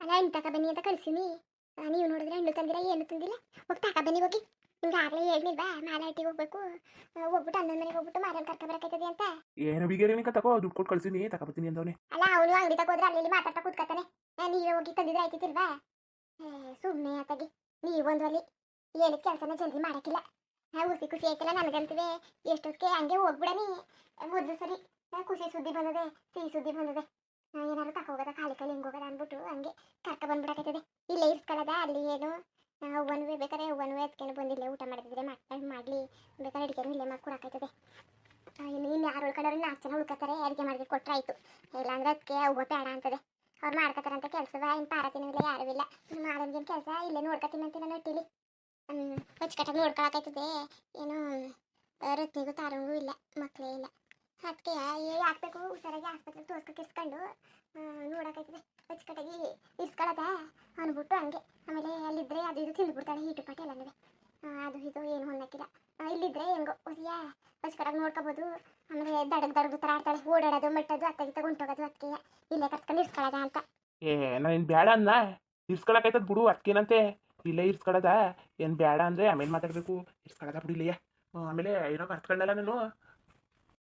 ಅಲ್ಲ ಹಣ್ಣು ತಕ ಬನ್ನಿ ಅಂತ ಕಳ್ಸಿನಿ. ನೀವು ನೋಡಿದ್ರೆ ಹಣ್ಣು ತಂದಿರ ಏನು ತಂದಿಲ್ಲ? ಹೋಗಿ ತಕ ಬನ್ನಿ ಹೋಗಿ. ನಿಮ್ಗೆ ಆಗಲೇ ಹೇಳಿಲ್ವಾ ಮಾಲಾಟಿಗೆ ಹೋಗ್ಬೇಕು. ಹೋಗ್ಬಿಟ್ಟು ಹನ್ನೊಂದು ಮನೆಗೆ ಹೋಗ್ಬಿಟ್ಟು ಮಾರನ್ ಕರ್ಕ ಬರಕೈತದೆ ಅಂತ. ಏನು ಬಿಗೇರಿ ನಿಂಗೆ ತಗೋ ದುಡ್ಡು ಕೊಟ್ಟು ತಕ ತಗೊಬತ್ತೀನಿ ಅಂದವನೇ. ಅಲ್ಲ ಅವನು ಅಂಗಡಿ ತಗೋದ್ರೆ ಅಲ್ಲಿ ಮಾತಾಡ್ತಾ ಕೂತ್ಕತಾನೆ ನೀವೇ ಹೋಗಿ ತಂದಿದ್ರೆ ಆಯ್ತಿತ್ತಿಲ್ವಾ ಸುಮ್ಮನೆ ಆತಾಗಿ. ನೀವೊಂದು ಅಲ್ಲಿ ಏನು ಕೆಲಸನ ಜಲ್ದಿ ಮಾಡಕ್ಕಿಲ್ಲ. ಆ, ಖುಷಿ ಖುಷಿ ಆಯ್ತಲ್ಲ ನನಗಂತವೇ ಎಷ್ಟೊತ್ತಿಗೆ ಹಂಗೆ ಹೋಗ್ಬಿಡನಿ. ಮೊದಲು ಸರಿ. ಖುಷಿ ಸುದ್ದಿ ಬಂದದೆ ಸಿಹಿ ಸುದ್ದಿ ಬಂದದೆ. ಏನಾದ್ರು ತಕೋಗದ ಖಾಲಿ ಕೈಲಿ ಹಿಂಗೆ ಹೋಗೋದ ಅಂದ್ಬಿಟ್ಟು ಹಂಗೆ ಕರ್ಕ ಬಂದ್ಬಿಡಕೈತದೆ ಇಲ್ಲೇ ಇರ್ಸ್ಕೊಳ್ಳೋದ ಅಲ್ಲಿ ಏನು ಹೂವನ್ವೇ ಬೇಕಾದ್ರೆ ಹೂವನ್ವೇ ಅದಕ್ಕೇನು ಬಂದಿಲ್ಲ ಊಟ ಮಾಡಿದ್ರೆ ಮಾಡ್ಕೊಂಡು ಮಾಡಲಿ. ಬೇಕಾದ್ರೆ ಅಡುಗೆನೂ ಇಲ್ಲೇ ಮಾಡ್ಕೊಡಕೈತದೆ ಇನ್ನು ಇನ್ನು ಯಾರು ಉಳ್ಕೊಂಡವ್ರು ನಾಲ್ಕು ಜನ ಉಳ್ಕೊತಾರೆ ಅಡಿಗೆ ಮಾಡಿ ಕೊಟ್ಟರೆ ಆಯಿತು. ಇಲ್ಲಾಂದ್ರೆ ಅದಕ್ಕೆ ಹೋಗೋ ಬೇಡ ಅಂತದೆ. ಅವ್ರು ಮಾಡ್ಕೊತಾರೆ ಅಂತ ಕೆಲಸವ, ಇನ್ನು ಪಾರತಿನೂ ಇಲ್ಲ, ಯಾರೂ ಇಲ್ಲ. ಇನ್ನು ಮಾಡೋದೇನು ಕೆಲಸ? ಇಲ್ಲೇ ನೋಡ್ಕೊತೀನಿ ಅಂತ ನಾನು ಒಟ್ಟಿಲಿ. ಅಚ್ಚುಕಟ್ಟಾಗಿ ನೋಡ್ಕೊಳಕೈತದೆ ಏನು ರತ್ನಿಗೂ ತಾರಂಗೂ ಇಲ್ಲ ಮಕ್ಕಳೇ ಇಲ್ಲ. ಅದಕ್ಕೆ ಹಾಕ್ಬೇಕು, ಹುಷಾರಾಗಿ ಆಸ್ಪತ್ರೆಗೆ ತೋರ್ಸ್ಕೊಕ್ಕೆ ಇಸ್ಕೊಂಡು ನೋಡೋಕೈತದೆ ಅಚ್ಚುಕಟ್ಟಾಗಿ ಇಸ್ಕೊಳ್ಳೋದ ಅಂದ್ಬಿಟ್ಟು ಹಂಗೆ. ಆಮೇಲೆ ಅಲ್ಲಿದ್ದರೆ ಅದು ಇದು ತಿಂದ್ಬಿಡ್ತಾಳೆ, ಹೀಟು ಪಾಟಿ ಎಲ್ಲನೂ. ಅದು ಇದು ಏನು ಹೊನ್ನಕ್ಕಿಲ್ಲ ಇಲ್ಲಿದ್ದರೆ ಹೆಂಗೋ ಹುಸಿಯ ಅಚ್ಚುಕಟ್ಟಾಗಿ ನೋಡ್ಕೋಬೋದು. ಆಮೇಲೆ ದಡಗ್ ದಡಗ್ ಥರ ಆಡ್ತಾಳೆ. ಓಡಾಡೋದು, ಮಟ್ಟೋದು, ಅತ್ತಾಗಿ ತಗೊಂಡೋಗೋದು ಅದಕ್ಕೆ ಇಲ್ಲೇ ಕರ್ಕೊಂಡು ಇರ್ಸ್ಕೊಳ್ಳೋದ ಅಂತ. ಏ, ನಾನು ಬೇಡ ಅನ್ನ ಇರ್ಸ್ಕೊಳಕೈತದ ಬಿಡು ಅದಕ್ಕೇನಂತೆ ಇಲ್ಲೇ ಇರ್ಸ್ಕೊಳದ ಏನು ಬೇಡ ಅಂದರೆ ಆಮೇಲೆ ಮಾತಾಡಬೇಕು. ಇರ್ಸ್ಕೊಳದ ಬಿಡು ಇಲ್ಲಯ್ಯ ಆಮೇಲೆ ಏನೋ ಕರ್ಸ್ಕೊಂಡಲ್ಲ ನಾನು?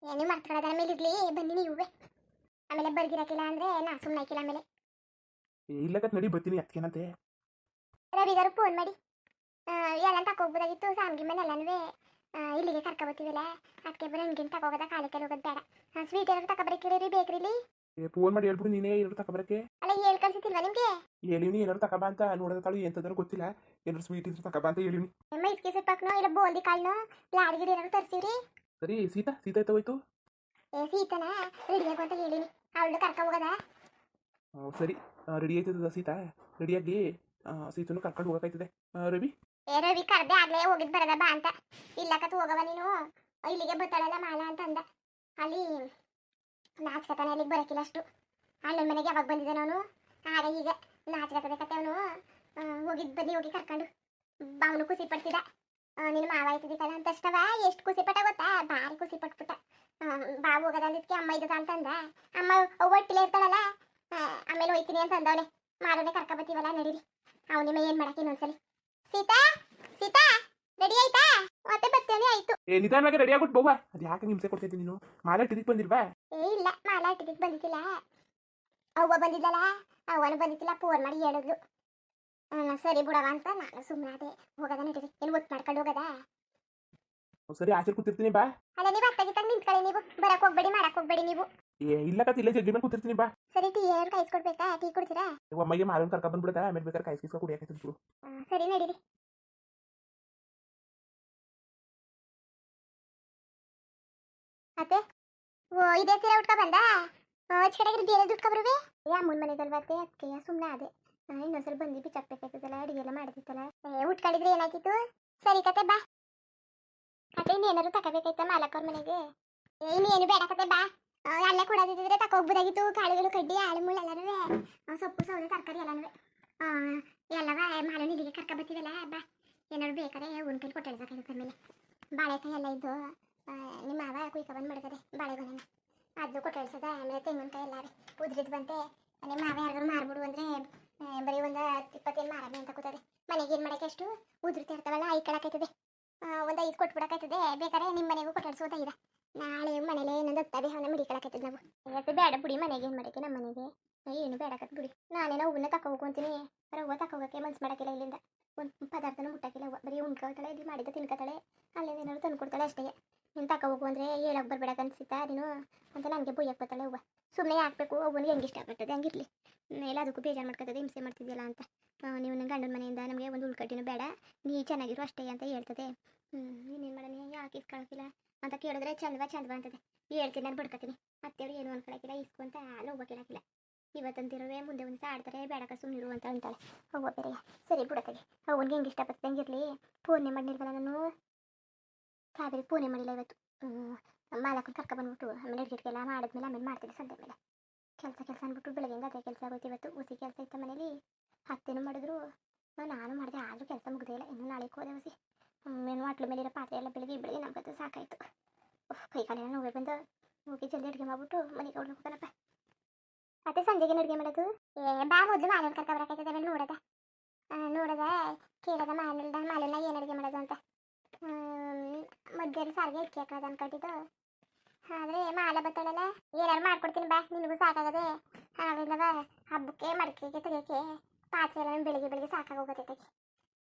ಏನೇ ಮಾಡ್ಕೊಳ್ಳೋದ ಆಮೇಲೆ ಇರ್ಲಿ ಬನ್ನಿ ನೀವೇ ಆಮೇಲೆ ಬರ್ಗಿರಕಿಲ್ಲ ಅಂದ್ರೆ ನಾ ಸುಮ್ಮನೆ ಹಾಕಿಲ್ಲ ಆಮೇಲೆ. ಇಲ್ಲಕತ್ ನಡಿ ಬರ್ತೀನಿ ಅದಕ್ಕೇನಂತೆ ರವಿಗಾರು ಫೋನ್ ಮಾಡಿ. ಎಲ್ಲ ತಕೋಗ್ಬೋದಾಗಿತ್ತು ಸಾಮ್ಗಿ ಮನೆ ಎಲ್ಲನೂ ಇಲ್ಲಿಗೆ ಕರ್ಕೊಬತ್ತೀವಲ್ಲ ಅದಕ್ಕೆ ಬರೋ ಹಣ್ಗಿನ್ ತಗೋಗೋದ ಕಾಲಕ್ಕೆ ಕೈಲಿ ಹೋಗೋದು ಬೇಡ. ಸ್ವೀಟ್ ಏನಾದ್ರು ತಗೊಬರಕ್ಕಿರಿ ಬೇಕ್ರಿಲಿ ಫೋನ್ ಮಾಡಿ ಹೇಳ್ಬಿಡು ನೀನೇ ಏನಾದ್ರು ತಗೊಬರಕ್ಕೆ ಅಲ್ಲ ಹೇಳಿ ಕಳ್ಸಿತಿಲ್ವಾ ನಿಮ್ಗೆ? ಹೇಳಿವ್ನಿ ಏನಾದ್ರು ತಗೊಬಾ ಅಂತ ನೋಡೋದ ತಾಳು ಎಂತದಾರು ಗೊತ್ತಿಲ್ಲ. ಏನಾದ್ರು ಸ್ವೀಟ್ ಇದ್ರೆ ತಗೊಬಾ ಅಂತ ಹೇಳಿವ್ನಿ ಮೈಸ್ಗೆ ಸಿಪ್ಪಕ್ನೋ ಇಲ್ಲ ಬೋಂದಿ ಕಾಳ್ನೋ ಲಾಡ್ಗಿರಿ ಏನಾದ್ರು ತರ್ಸಿವ್ರಿ? ಸರಿ ಸೀತಾ ಸೀತಾ ಎತ್ತೋಯ್ತು ಏ ಸೀತನ ರೆಡಿ ಅಂತ ಹೇಳಿನಿ. ಅವಳು ಕರ್ಕ ಹೋಗದ? ಸರಿ. ರೆಡಿ ಆಯ್ತದ ಸೀತಾ? ರೆಡಿಯಾಗಿ ಸೀತನು ಕರ್ಕೊಂಡು ಹೋಗಕೈತದೆ ರವಿ? ಏ ರವಿ ಕರ್ದೆ ಆಗ್ಲೇ ಹೋಗಿದ್ ಬರದ ಬಾ ಅಂತ. ಇಲ್ಲಕತ್ ಹೋಗವ ನೀನು. ಇಲ್ಲಿಗೆ ಬತ್ತಾಳಲ್ಲ ಮಾಲ ಅಂತ ಅಂದ. ಅಲ್ಲಿ ನಾಚ್ಕತಾನೆ ಅಲ್ಲಿಗೆ ಬರಕಿಲ್ಲ ಅಷ್ಟು. ಅಣ್ಣನ ಮನೆಗೆ ಯಾವಾಗ ಬಂದಿದ್ದೆ ನಾನು ಆಗ ಈಗ ನಾಚ್ಕತದೆ ಕತೆ ಅವನು. ಹೋಗಿದ್ ಬನ್ನಿ ಹೋಗಿ ಕರ್ಕೊಂಡು. ಅವನು ಖುಷಿ ಪಡ್ತಿದ್ದ ನಿನ್ನ ಮಾವ ಆಯ್ತಿದ್ದಲ್ಲ ಅಂತ ಅಷ್ಟವ ಎಷ್ಟು ಖುಷಿ ಪಟ್ಟ ಗೊತ್ತಾ? ಭಾರಿ ಖುಷಿ ಪಟ್ಬಿಟ್ಟ. ಹೋಗದ ಅಂದಿದ್ದಕ್ಕೆ ಅಮ್ಮ ಇದ್ದದ ಅಂತಂದ. ಅಮ್ಮ ಒಟ್ಟಿಲೆ ಇರ್ತಾಳಲ್ಲ? ಆಮೇಲೆ ಹೋಯ್ತೀನಿ ಅಂತ ಅಂದವನೆ. ಮಾರನೆ ಕರ್ಕ ಬತ್ತೀವಲ್ಲ ನಡೀರಿ ನಿಮ್ಮ ಏನ್ ಮಾಡಕ್ಕೆ ಇನ್ನೊಂದ್ಸಲಿ? ಸೀತಾ? ಸೀತಾ? ರೆಡಿ ಆಯ್ತಾ? ಮತ್ತೆ ಬರ್ತೇನೆ ಆಯ್ತು. ಏ ನಿಧಾನವಾಗಿ ರೆಡಿ ಆಗ್ಬಿಟ್ಟು ಬೋವಾ. ಅದು ಯಾಕೆ ನಿಮ್ಸೆ ಕೊಡ್ತೈತಿ ನೀನು? ಮಾಲೆ ಟಿದಿಕ್ ಬಂದಿಲ್ವಾ? ಏ ಇಲ್ಲ. ಮಾಲಾ ಟಿಕೆಟ್ ಬಂದಿಲ್ಲ ಅವ್ವ ಬಂದಿದ್ದಲ್ಲ? ಅವನು ಬಂದಿದ್ದಿಲ್ಲ. ಫೋನ್ ಮಾಡಿ ಹೇಳಿದ್ಲು. ಸರಿ ಬಿಡವ ಅಂತ ನಾನು ಸುಮ್ಮನೆ ಅದೇ ಹೋಗದ ನಡೀರಿ ಏನು ಒತ್ತು ಮಾಡ್ಕೊಂಡು ಹೋಗದ? ಸರಿ ಆಚೆ ಕೂತಿರ್ತೀನಿ ಬಾ. ಅಲ್ಲ ನೀವು ಅತ್ತಾಗಿತ್ತಾಗ ನಿಂತ್ಕೊಳ್ಳಿ ನೀವು. ಬರಕ್ ಹೋಗ್ಬೇಡಿ ಮಾಡಕ್ ಹೋಗ್ಬೇಡಿ ನೀವು. ಏ ಇಲ್ಲ ಕತ್ ಇಲ್ಲ ಜಗ್ಗಿ ಮೇಲೆ ಕೂತಿರ್ತೀನಿ ಬಾ. ಸರಿ ಟೀ ಏನಾದ್ರು ಕಾಯಿಸ್ಕೊಡ್ಬೇಕಾ ಟೀ ಕುಡ್ತೀರಾ? ಅಮ್ಮಗೆ ಮಾರನ್ ಕರ್ಕ ಬಂದ್ಬಿಡದ ಆಮೇಲೆ ಬೇಕಾದ್ರೆ ಕಾಯಿಸಿ ಕಿಸ್ಕೊ ಕುಡಿಯಕ್ಕೆ ಬಿಡು ಸರಿ ನಡೀರಿ ಅತ್ತೆ ಓ ಇದೇ ಸೀರೆ ಉಟ್ಕೊ ಬಂದ? ಆಚೆ ಕಡೆಗೆ ಬೇರೆ ದುಡ್ಕೊ ಬರುವೆ? ಯಾ ಮುನ್ ಮನೆಗಲ್ವಾ ಅತ್ತೆ? ಅದಕ್ಕೆ ಸುಮ್ಮನೆ ಅದೇ. ನಾನು ಇನ್ನೊಂದ್ಸಲ ಬಂದು ಬಿಚ್ಚಾಕ್ಬೇಕಾಯ್ತದಲ್ಲ ಅಡಿಗೆ ಎಲ್ಲ ಮಾಡ್ತಿತ್ತಲ್ಲ. ಉಟ್ಕೊಂಡಿದ್ರೆ ಏನಾಯ್ತಿತ್ತು? ಸರಿ ಕತೆ, ಬಾ. ಕತೆ ಇನ್ನೇನಾದ್ರು ತಗೋಬೇಕಾಯ್ತ ಮಾಲಕ್ಕವ್ರ ಮನೆಗೆ? ಇನ್ನೇನು ಬೇಡ ಕತೆ, ಬಾ. ಅಲ್ಲೇ ಕೊಡೋದಿದ್ರೆ ತಕೋಗ್ಬೋದಾಗಿತ್ತು ಕಾಳುಗಳು, ಕಡ್ಡಿ, ಆಳು, ಮುಳ್ಳು ಎಲ್ಲನೂ ಸೊಪ್ಪು, ಸೌದೆ, ತರಕಾರಿ ಎಲ್ಲನೂ ಎಲ್ಲವ ಮಾಲೂನ್ ಇಲ್ಲಿಗೆ ಕರ್ಕ ಬರ್ತೀವಲ್ಲ, ಬಾ. ಏನಾದ್ರು ಬೇಕಾರೆ ಉನ್ ಕೈಲಿ ಕೊಟ್ಟಿರ್ಬೇಕಾಗುತ್ತೆ ಆಮೇಲೆ ಬಾಳೆಕಾಯಿ ಎಲ್ಲ ಇದ್ದು ನಿಮ್ಮ ಮಾವ ಕುಯ್ಕ ಬಂದು ಮಾಡ್ಕದೆ, ಬಾಳೆಗೊನೆನ. ಅದು ಕೊಟ್ಟಿಡ್ಸದ ಆಮೇಲೆ ತೆಂಗಿನಕಾಯಿ ಎಲ್ಲ ಉದ್ರಿದ್ ಬಂತೆ. ನಿಮ್ಮ ಮಾವ ಯಾರಾದ್ರೂ ಮಾರ್ಬಿಡು ಅಂದ್ರೆ ಬರೀ ಒಂದು ಇಪ್ಪತ್ತೇನು ಮಾರನೆ ಅಂತ ಕೂತದೆ. ಮನೆಗೆ ಏನು ಮಾಡಕ್ಕೆ ಎಷ್ಟು ಉದುರ್ತಾ ಇರ್ತಾವಲ್ಲ ಐ ಕಳಕೈತದೆ ಒಂದು ಐದು ಕೊಟ್ಬಿಡಕೈತದೆ ಬೇಕಾರೆ ನಿಮ್ಮ ಮನೆಗೂ ಕೊಟ್ಟಿಡ್ಸೋದ ಇದೆ. ನಾಳೆ ಮನೇಲೆ ಏನೊಂದು ಹತ್ತವೆ, ಅವನ ಮಡಿಕೊಳಕೈತದೆ ನಾವು ಇವತ್ತು ಬೇಡ ಬಿಡಿ ಮನೆಗೆ ಏನು ಮಾಡಕ್ಕೆ ನಮ್ಮ ಮನೆಗೆ. ಏನು ಬೇಡ ಕತ್ ಬಿಡಿ. ನಾನೇನೋ ಹೂವನ್ನ ತಕೊ ಹೋಗ್ಕೊಂತೀನಿ ರವ್ವ ತಕೋಗಕ್ಕೆ ಮನ್ಸು ಮಾಡಕ್ಕಿಲ್ಲ ಇಲ್ಲಿಂದ. ಒಂದು ಪದಾರ್ಥನೂ ಮುಟ್ಟಕ್ಕಿಲ್ಲ ಬರೀ ಉಣ್ಕೊಳ್ತಾಳೆ ಇಲ್ಲಿ ಮಾಡಿದ ತಿನ್ಕೊತಾಳೆ. ಅಲ್ಲಿಂದ ಏನಾದ್ರು ತಂದು ಕೊಡ್ತಾಳೆ ಅಷ್ಟೇ. ನೀನು ತಕೊ ಹೋಗು ಅಂದರೆ ಹೇಳಕ್ಕೆ ಬರ್ಬೇಡ ಅನ್ಸಿತಾ ನೀನು ಅಂತ ನನಗೆ ಬೊಯ್ಯಕ್ಕೆ ಬರ್ತಾಳೆ ಅವ್ವ. ಸುಮ್ಮನೆ ಹಾಕ್ಬೇಕು ಒಬ್ಬನಿಗೆ ಹೆಂಗೆ ಇಷ್ಟ ಹಂಗಿರ್ಲಿ. ಎಲ್ಲ ಅದಕ್ಕೂ ಬೇಜಾರು ಮಾಡ್ಕೊತದೆ. ಹಿಂಸೆ ಮಾಡ್ತಿದ್ಯಲ್ಲ ಅಂತ. ನೀವು ನನ್ನ ಗಂಡನ ಮನೆಯಿಂದ ನಮಗೆ ಒಂದು ಉಳ್ಕಟ್ಟಿನೂ ಬೇಡ. ನೀ ಚೆನ್ನಾಗಿರು ಅಷ್ಟೇ ಅಂತ ಹೇಳ್ತದೆ. ಹ್ಞೂ ನೀನೇನು ಮಾಡೋಣ? ಯಾಕೆ ಇಸ್ಕೊಳಕಿಲ್ಲ ಅಂತ ಕೇಳಿದ್ರೆ ಚಂದವ ಚಂದವ ಅಂತದೆ. ಹೇಳ್ತೀನಿ ನಾನು ಬಡ್ಕೊತೀನಿ. ಅತ್ತೆಯವ್ರು ಏನು ಅನ್ಕೊಳಕಿಲ್ಲ ಇಸ್ಕು ಅಂತ ಹೋಗ್ಬೇಕಿಲ್ಲ ಇವತ್ತಂತಿರುವೆ ಮುಂದೆ ಒಂದು ಆಡ್ತಾರೆ ಬೇಡಕ ಸುಮ್ಮನಿರು ಅಂತ ಅಂತಾಳೆ. ಅವ್ವ ಬೇರೆ ಸರಿ ಬಿಡತ್ತೆ ಅವನಿಗೆ ಹೆಂಗೆ ಇಷ್ಟಪಡ್ತದೆ, ಹಂಗಿರ್ಲಿ. ಫೋನೇ ಮಾಡಿಲ್ವಲ್ಲ ನಾನು ಕಾವೇರಿ ಫೋನೇ ಮಾಡಿಲ್ಲ ಇವತ್ತು. ಮಾಲಕನ ಕರ್ಕ ಬಂದ್ಬಿಟ್ಟು ಆಮೇಲೆ ಅಡ್ಗೆಲ್ಲ ಮಾಡಿದ್ಮೇಲೆ ಆಮೇಲೆ ಮಾಡ್ತೀನಿ ಸಂಜೆ ಮೇಲೆ ಕೆಲಸ ಕೆಲಸ ಅಂದ್ಬಿಟ್ಟು ಬೆಳಗ್ಗೆಯಿಂದ ಅದೇ ಕೆಲಸ ಆಗೋಯ್ತು ಇವತ್ತು. ಉಸಿ ಕೆಲಸ ಇತ್ತು ಮನೇಲಿ. ಹತ್ತೇನು ಮಾಡಿದ್ರು. ನಾನು ಮಾಡಿದೆ ಆದರೂ ಕೆಲಸ ಮುಗ್ದೇ ಇಲ್ಲ. ಇನ್ನು ನಾಳೆಗೆ ಹೋದೆ ಉಸಿ ಏನು ಹೋಟ್ಲ ಮೇಲಿರೋ ಪಾತ್ರೆ ಎಲ್ಲ ಬೆಳಗ್ಗೆ ಬೆಳಗ್ಗೆ ನಮ್ಗಂತೂ ಸಾಕಾಯ್ತು. ಉಫ್, ಕೈ ಕಾಲೆಲ್ಲ ನೋವೇ ಬಂದು. ಹೋಗಿ ಜಲ್ದಿ ಅಡುಗೆ ಮಾಡ್ಬಿಟ್ಟು ಮನೆಗೆ ಹೋಗ್ಬೇಕನಪ್ಪ ಮತ್ತೆ ಸಂಜೆಗೆ ಅಡುಗೆ ಮಾಡೋದು? ಏ ಬಾ ಮೊದಲು ಮಾಲೂನ್ ಕರ್ಕ ಬರಕೈತದೆ ಆಮೇಲೆ ನೋಡದ. ನೋಡದ. ಕೇಳದ ಮಾಲುಲ್ದ ಮಾಲನ್ನ ಏನು ಅಡುಗೆ ಮಾಡೋದು ಅಂತ. ಮಧ್ಯಾಹ್ನ ಸಾರಿಗೆ ಹಾಕೋದು ಅನ್ಕೊಂಡಿದ್ದು ಆದ್ರೆ ಮಾಲ ಬತ್ತಾಳಲ್ಲ ಏನಾರು ಮಾಡ್ಕೊಡ್ತೀನಿ ಬಾ, ನಿನಗೂ ಸಾಕಾಗದೆ. ಆಮೇಲೆ ಹಬ್ಬಕ್ಕೆ ಮಡಕೆಗೆ ತೆಗಿಯಕ್ಕೆ ಪಾತ್ರೆ ಎಲ್ಲ ಬೆಳಿಗ್ಗೆ ಬೆಳಿಗ್ಗೆ ಸಾಕಾಗೋಗತ್ತೈತೆ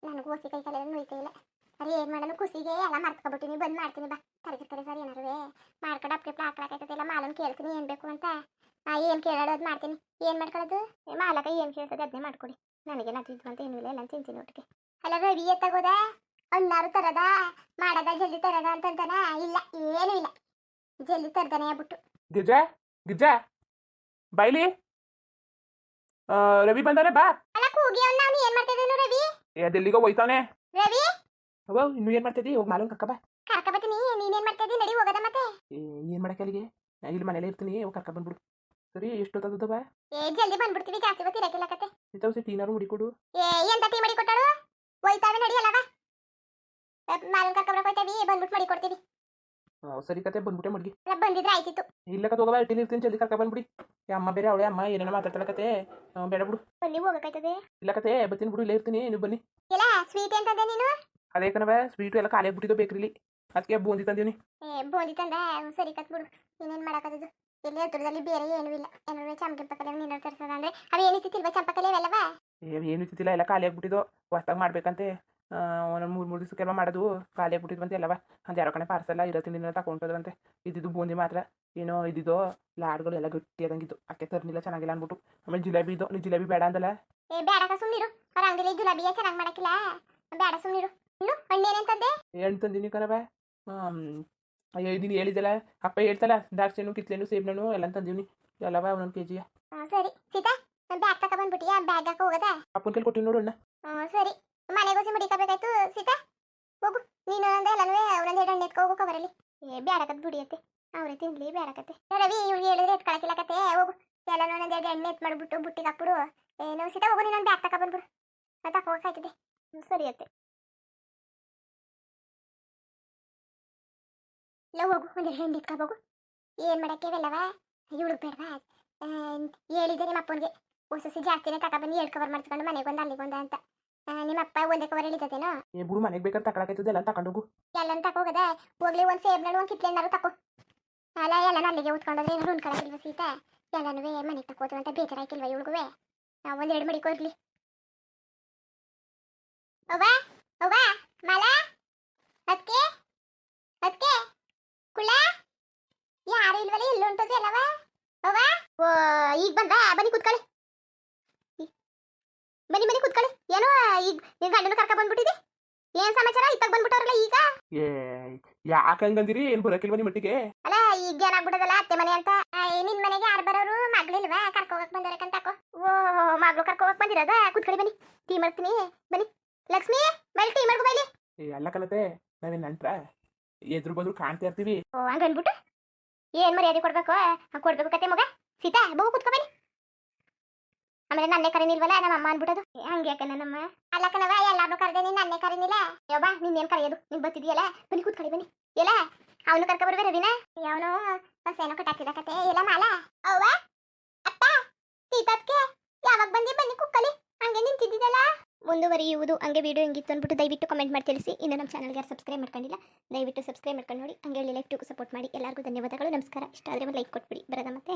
ನನಗೂ ಹೊಸಿ ಕೈ ಕಾಲೆಲ್ಲ ನೋಯ್ತಿಲ್ಲ ಅರೆ ಏನು ಮಾಡೋಣ ಖುಷಿಗೆ ಎಲ್ಲ ಮರ್ತ್ಕೊಬಿಟ್ಟಿನಿ ಬಂದ್ ಮಾಡ್ತೀನಿ ಬಾ. ತರಗಿರ್ತಾರೆ ಸರ್, ಏನಾರು ಮಾಡ್ಕೊಂಡು ಅಪ್ಲೆ ಹಾಕ್ಲಾಕೈತದೆ ಇಲ್ಲ ಮಾಲನ್ ಕೇಳ್ತೀನಿ, ಏನು ಬೇಕು ಅಂತ. ನಾ ಏನು ಕೇಳೋದು ಮಾಡ್ತೀನಿ. ಏನು ಮಾಡ್ಕೊಳ್ಳೋದು ಮಾಲಕ ಏನು ಕೇಳ್ತದೆ ಅದನ್ನೇ ಮಾಡ್ಕೊಡಿ. ನನಗೆ ನಾ ಅಂತ ಏನೂ ಇಲ್ಲ ಎಲ್ಲ ತಿಂತೀನಿ ಒಟ್ಟಿಗೆ ಅಲ್ಲ ರವಿ ಎತ್ತಾಗೋದ ಅಣ್ಣಾರು ತರದ ಮಾಡದ ಜಲ್ದಿ ತರದ ಅಂತಂತಾನ ಇಲ್ಲ ಏನೂ ಇಲ್ಲ. ಜಲ್ದಿ ತರದನೇ ಆಗ್ಬಿಟ್ಟು. ಗಿಜ್ಜ ಗಿಜ್ಜ ಬೈಲಿ. ಆ, ರವಿ ಬಂದಾನೆ ಬಾ. ಅಲ್ಲ ಕೂಗಿ ಅವ್ನ ಅವ್ನು ಏನ್ ಮಾಡ್ತಿದ್ದಾನು ರವಿ? ಏ ದಿಲ್ಲಿಗೆ ಹೋಯ್ತಾನೆ ರವಿ? ಅವ ಇನ್ನು ಏನ್ ಮಾಡ್ತಿದ್ದಿ? ಹೋಗಿ ಮಾಲೂನ್ ಕರ್ಕ ಬಾ. ಕರ್ಕ ಬತ್ತೀನಿ ನೀನೇನ್ ಮಾಡ್ತಾ ಇದ್ದೀನಿ ನಡಿ ಹೋಗದ ಮತ್ತೆ. ಏ ಏನು ಮಾಡಕ್ಕೆ ಅಲ್ಲಿಗೆ? ನಾ ಇಲ್ಲಿ ಮನೇಲಿ ಇರ್ತೀನಿ ಹೋಗಿ ಕರ್ಕ ಬಂದ್ಬಿಡು. ಸರಿ ಎಷ್ಟೊತ್ತದ ಬಾ. ಏ ಜಲ್ದಿ ಬಂದ್ಬಿಡ್ತೀವಿ ಜಾಸ್ತಿ ಹೊತ್ತು ಇರಕ್ಕಿಲ್ಲ ಕತೆ. ಇಂಥವು ಸಿ ಟೀನಾರು ಹುಡಿಕೊಡು ಏ ಎಂತ ಟೀ ಮಾಡಿ ಕೊಟ್ಟಳು? ಹೋಯ್ತಾವೆ ನಡಿ ಅಲ್ಲವ. ಮಾಲನ್ ಕರ್ಕ ಬರಕ್ ಹೋಯ್ತಾವಿ ಬಂದ್ಬಿಟ್ಟು ಮಾಡಿ ಕೊಡ್ತೀವಿ ಸರಿ ಕತೆ ಬಂದ್ಬಿಟ್ಟೆ ಮಡ್ಗಿ. ಬಂದಿದ್ರೆ ಆಯ್ತಿತ್ತು. ಇಲ್ಲ ಕತೆ ಹೋಗವ ಇಟ್ಟಿಲಿ ಇರ್ತೀನಿ ಜಲ್ದಿ ಕರ್ಕ ಬಂದ್ಬಿಡಿ. ಅಮ್ಮ ಬೇರೆ ಅವಳೆ ಅಮ್ಮ ಏನೇನೋ ಮಾತಾಡ್ತಾಳ ಕತೆ. ಬೇಡ ಬಿಡು. ಬನ್ನಿ ಹೋಗಕ್ಕಾಯ್ತದೆ? ಇಲ್ಲ ಕತೆ ಬರ್ತೀನಿ ಬಿಡು ಇಲ್ಲೇ ಇರ್ತೀನಿ ನೀವು ಬನ್ನಿ. ಇಲ್ಲ ಸ್ವೀಟ್ ಅಂತಂದೆ ನೀನು? ಅದೇ ಕಣವ ಸ್ವೀಟು ಎಲ್ಲ ಖಾಲಿ ಆಗ್ಬಿಟ್ಟಿದ್ದು ಬೇಕ್ರಿಲಿ. ಅದಕ್ಕೆ ಬೂಂದಿ ತಂದೀನಿ ಏ ಬೂಂದಿ ತಂದ ಸರಿ ಕತ್ ಬಿಡು. ಇನ್ನೇನ್ ಮಾಡಕ್ಕದು ಇಲ್ಲಿ ಹತ್ರದಲ್ಲಿ ಬೇರೆ ಏನೂ ಇಲ್ಲ. ಏನಾದ್ರು ಚಂಪಕಲೆ ನೀನು ತರ್ಸದ ಅಂದ್ರೆ ಅವು ಏನಿತ್ತಿಲ್ವ ಚಂಪಕಲೆ ಅವೆಲ್ಲವ ಏ ಏನು ಇತ್ತಿಲ್ಲ ಎಲ್ಲ ಖಾಲಿ ಆಗ್ಬಿಟ್ಟಿದ್ದು ಹೊಸ್ದಾಗಿ ಮಾಡ್ಬೇಕಂತೆ. ಒಂದೊಂದು ಮೂರು ಮೂರು ದಿವಸಕ್ಕೆಲ್ಲ ಮಾಡೋದು ಖಾಲಿ ಆಗ್ಬಿಟ್ಟಿದ್ವಂತೆ ಎಲ್ಲವ. ಒಂದು ಯಾರೋ ಕಣೆ ಪಾರ್ಸೆಲ್ಲ ಇರೋ ತಿಂಡಿನ ತಗೊಂಡೋದ್ರಂತೆ ಇದ್ದಿದ್ದು ಬೂಂದಿ ಮಾತ್ರ. ಏನೋ ಇದ್ದಿದ್ದೋ ಲಾಡ್ಗಳು ಎಲ್ಲ ಗಟ್ಟಿ ಆದಂಗಿದ್ದು ಅಕ್ಕೆ ತರ್ನಿಲ್ಲ ಚೆನ್ನಾಗಿಲ್ಲ ಅಂದ್ಬಿಟ್ಟು ಆಮೇಲೆ ಜಿಲೇಬಿ ಇದು ನೀವು ಜಿಲೇಬಿ ಬೇಡ ಅಂದಲ್ಲ? ಏ ಬೇಡಕ ಸುಮ್ಮನಿರು ಅವ್ರ ಅಂಗಡಿಲಿ ಜಿಲೇಬಿಯ ಚೆನ್ನಾಗಿ ಮಾಡಕ್ಕಿಲ್ಲ. ಬೇಡ ಸುಮ್ಮನಿರು ಇನ್ನು ಹಣ್ಣೇನಂತಂದೆ ಏನು ತಂದೀನಿ ಅಯ್ಯೋ ಇದೀನಿ ಹೇಳಿದಲ್ಲ ಅಪ್ಪ ಹೇಳ್ತಲ್ಲ ದಾಕ್ಷಿಣು ಕಿತ್ಲೆನು ಸೇಬ್ನಣ್ಣು ಎಲ್ಲ ತಂದೀನಿ ಎಲ್ಲವ ಒಂದೊಂದು ಕೆ ಜಿಯ ಸರಿ. ಸೀತಾ ಬ್ಯಾಗ್ ತಕ ಬಂದ್ಬಿಟ್ಟಿಯಾ ಬ್ಯಾಗ್ ಹಾಕ ಹೋಗದ? ಅಪ್ಪನ ಕೈಲಿ ಕೊಟ್ಟಿನಿ ನೋಡು ಅಣ್ಣ. ಹ್ಮ್, ಸರಿ. ಮನೆಗೆ ಮುಡಿಕಬೇಕಾಯ್ತು ಸೀತಾ? ಹೋಗು. ನೀನು ಅಂದ ಎಲ್ಲನೂ, ಒಂದೊಂದು ಎರಡು ಹಣ್ಣು ಎತ್ಕೊ ಹೋಗು ಬರಲಿ ಏ ಬ್ಯಾಡಕತ್ ಬಿಡಿಯತ್ತೆ ಅವ್ರೆ ತಿನ್ಲಿ ಬ್ಯಾಡಕತ್ತೆ ರವಿ ಇವ್ಳಿಗೆ ಹೇಳಿದ್ರೆ ಎತ್ಕೊಳಕಿಲ್ಲಕತ್ತೆ ಹೋಗು. ಎಲ್ಲನೂ ಒಂದೊಂದು ಎರಡು ಎಣ್ಣೆ ಎತ್ ಮಾಡ್ಬಿಟ್ಟು ಬುಟ್ಟಿಗೆ ಹಾಕ್ಬಿಡು. ಏನು ಸೀತಾ, ಹೋಗು, ನೀನೊಂದು ಬ್ಯಾಗ್ ತಕ ಬಂದ್ಬಿಡು. ಮತ್ತೆ ಹಾಕೋಕಾಯ್ತದೆ ಸರಿ ಅತ್ತೆ. ಇಲ್ಲ ಹೋಗು ಒಂದೆರಡು ಹಣ್ಣು ಎತ್ಕೊಬೋಗು ಏನು ಮಾಡಕ್ಕೆ ಇವೆಲ್ಲವ? ಇವಳಿಗೆ ಬೇಡವಾ? ಹೇಳಿದೆ ನಿಮ್ಮ ಅಪ್ಪನಿಗೆ. ಹೊಸ ಜಾಸ್ತಿನೇ ತಕ ಬಂದು ಕವರ್ ಮಾಡಿಸ್ಕೊಂಡು ಮನೆಗೆ ಅಲ್ಲಿಗೊಂದು ಅಂತ. ನಿಮ್ಮ ಅಪ್ಪ ಒಂದೇ ಕವರ್ ಹೇಳಿದ್ದೇನೋ ಏ ಬಿಡು ಮನೆಗೆ ಬೇಕಾದ್ರೆ ತಕೊಳಕೈತದ ಎಲ್ಲ ತಕೊಂಡೋಗು ಎಲ್ಲನ ತಕೋಗದ ಹೋಗ್ಲಿ ಒಂದು ಸೇಬ್ನಳು ಒಂದು ಕಿತ್ಲೆಣ್ಣಾರು ತಕೋ ಅಲ್ಲ ಎಲ್ಲನ ಅಲ್ಲಿಗೆ ಉತ್ಕೊಂಡೋದ್ರೆ ಏನಾರು ಉಣ್ಕೊಳಕಿಲ್ವ ಸೀತಾ? ಎಲ್ಲನೂ ಮನೆಗೆ ತಕೋತು ಅಂತ ಬೇಜಾರಾಕಿಲ್ವ ಇವಳಿಗೂ ನಾವು ಒಂದು ಎರಡು ಮಡಿಕೋ ಇರ್ಲಿ ಅವ್ವ ಅವ್ವ ಮಲ? ಅದಕ್ಕೆ ಅದಕ್ಕೆ ಕುಳ ಯಾರು ಇಲ್ವಲ್ಲ ಇಲ್ಲಿ ಉಂಟದು ಎಲ್ಲವ ಅವ್ವ? ಈಗ ಬಂದ ಬನ್ನಿ ಕೂತ್ಕೊಳ್ಳಿ. ಬನ್ನಿ ಬನ್ನಿ ಕೂತ್ಕೊಳ್ಳಿ. ಏನೋ ಈಗ ನಿನ್ ಗಂಡನ ಕರ್ಕ ಬಂದ್ಬಿಟ್ಟಿದೆ? ಏನ್ ಸಮಾಚಾರ? ಇತ್ತಾಗ ಬಂದ್ಬಿಟ್ಟವ್ರಲ್ಲ ಈಗ? ಏ ಯಾಕೆ ಹಂಗಂದಿರಿ ಏನು ಬರೋಕಿಲ್ವ ನಿಮ್ಮ ಮಟ್ಟಿಗೆ? ಅಲ್ಲ ಈಗ ಏನಾಗ್ಬಿಡದಲ್ಲ ಅತ್ತೆ ಮನೆ ಅಂತ? ನಿನ್ ಮನೆಗೆ ಯಾರು ಬರೋರು? ಮಗಳಿಲ್ವಾ ಕರ್ಕೊ ಹೋಗಕ್ ಬಂದವ್ರಕ್ಕಂತ ಅಕ್ಕೋ ಓ ಮಗಳು ಕರ್ಕೊ ಹೋಗಕ್ ಬಂದಿರೋದ? ಕುತ್ಕೊಳ್ಳಿ ಬನ್ನಿ. ಟೀ ಮಾಡ್ತೀನಿ. ಬನ್ನಿ. ಲಕ್ಷ್ಮಿ ಬೈಲಿ ಟೀ ಮಾಡ್ಕೊ ಬೈಲಿ. ಏ ಅಲ್ಲ ಕಲತೆ ನಾವೇನ್ ನಂಟ್ರ. ಎದುರು ಬಂದ್ರು ಕಾಣ್ತಾ ಇರ್ತೀವಿ. ಓ ಹಂಗ ಅನ್ಬಿಟ್ಟು ಏನ್ ಮರ್ಯಾದೆ ಕೊಡ್ಬೇಕು? ಹಂಗ್ ಕೊಡ್ಬೇಕು ಕತೆ ಮಗ. ಸೀತಾ ಬಹು ಕುತ್ಕೊ ಬನ್ನಿ. ಆಮೇಲೆ ನನ್ನೆ ಕರೀನಿಲ್ವಲ್ಲ, ನಮ್ಮ ಅಮ್ಮ ಅನ್ಬಿಡೋದು ಹಂಗೆ ಯಾಕೆ ನಮ್ಮ? ಅಲ್ಲ ಕಣವ ಎಲ್ಲಾರು ಕರೆದೆ ನೀನ್ ನನ್ನೇ ಕರೀನಿಲ್ಲ. ಯವ್ವ ಏನ್ ಕರೆಯೋದು? ನೀನ್ ಬರ್ತಿದ್ಯಲ್ಲ? ಬನ್ನಿ, ಕೂತ್ಕೊಳ್ಳಿ, ಬನ್ನಿ. ಎಲ್ಲ? ಅವನು ಕರ್ಕ ಬರ್ಬೇ ರವಿನ ಅವನು ಏನೋ ಕಟ್ಟಾಕಿದ ಕತೆ. ಎಲ್ಲ ಮಾಲ? ಅಪ್ಪ? ತೀತಕ್ಕೆ ಯಾವಾಗ ಬಂದಿ? ಬನ್ನಿ ಕುಕ್ಕಲಿ ಹಂಗೆ ನಿಂತಿದ್ದಿದ್ದಲ್ಲ ಮುಂದುವರಿಯುವುದು ಹಂಗೆ ವಿಡಿಯೋ ಹೆಂಗಿತ್ತು ಅಂದ್ಬಿಟ್ಟು ದಯವಿಟ್ಟು ಕಮೆಂಟ್ ಮಾಡಿ ತಿಳಿಸಿ. ಇನ್ನು ನಮ್ಮ ಚಾನಲ್ಗೆ ಯಾರು ಸಬ್ಸ್ಕ್ರೈಬ್ ಮಾಡ್ಕೊಂಡಿಲ್ಲ, ದಯವಿಟ್ಟು ಸಬ್ಸ್ಕ್ರೈಬ್ ಮಾಡ್ಕೊಂಡು ನೋಡಿ. ಹಂಗೆ ಲೈಕ್ ಟು ಸಪೋರ್ಟ್ ಮಾಡಿ. ಎಲ್ಲರಿಗೂ ಧನ್ಯವಾದಗಳು. ನಮಸ್ಕಾರ. ಇಷ್ಟ ಆದರೆ ಲೈಕ್ ಕೊಟ್ಬಿಡಿ. ಬರೋದ ಮತ್ತೆ?